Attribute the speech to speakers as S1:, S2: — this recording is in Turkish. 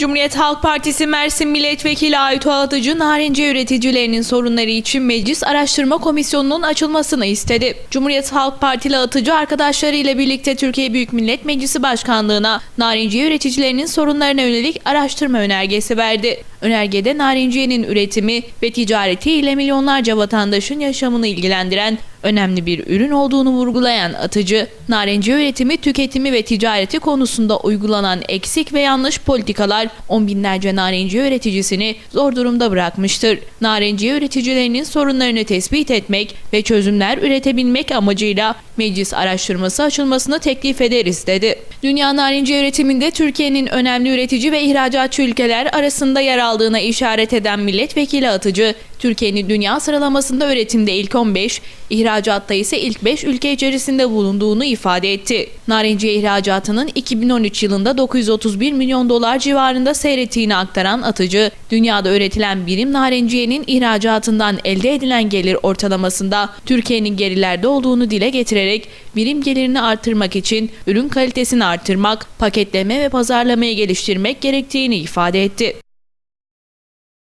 S1: Cumhuriyet Halk Partisi Mersin Milletvekili Aytu Atıcı narenciye üreticilerinin sorunları için Meclis Araştırma Komisyonu'nun açılmasını istedi. Cumhuriyet Halk Partili Atıcı arkadaşlarıyla birlikte Türkiye Büyük Millet Meclisi Başkanlığı'na narenciye üreticilerinin sorunlarına yönelik araştırma önergesi verdi. Önergede narenciyenin üretimi ve ticareti ile milyonlarca vatandaşın yaşamını ilgilendiren önemli bir ürün olduğunu vurgulayan Atıcı, narenciye üretimi, tüketimi ve ticareti konusunda uygulanan eksik ve yanlış politikalar on binlerce narenciye üreticisini zor durumda bırakmıştır. Narenciye üreticilerinin sorunlarını tespit etmek ve çözümler üretebilmek amacıyla meclis araştırması açılmasını teklif ederiz dedi. Dünya narenciye üretiminde Türkiye'nin önemli üretici ve ihracatçı ülkeler arasında yer aldığına işaret eden milletvekili Atıcı, Türkiye'nin dünya sıralamasında üretimde ilk 15, ihracatta ise ilk 5 ülke içerisinde bulunduğunu ifade etti. Narenciye ihracatının 2013 yılında 931 milyon dolar civarında seyrettiğini aktaran Atıcı, dünyada üretilen birim narenciyenin ihracatından elde edilen gelir ortalamasında Türkiye'nin gerilerde olduğunu dile getirerek birim gelirini artırmak için ürün kalitesini artırmak, paketleme ve pazarlamayı geliştirmek gerektiğini ifade etti.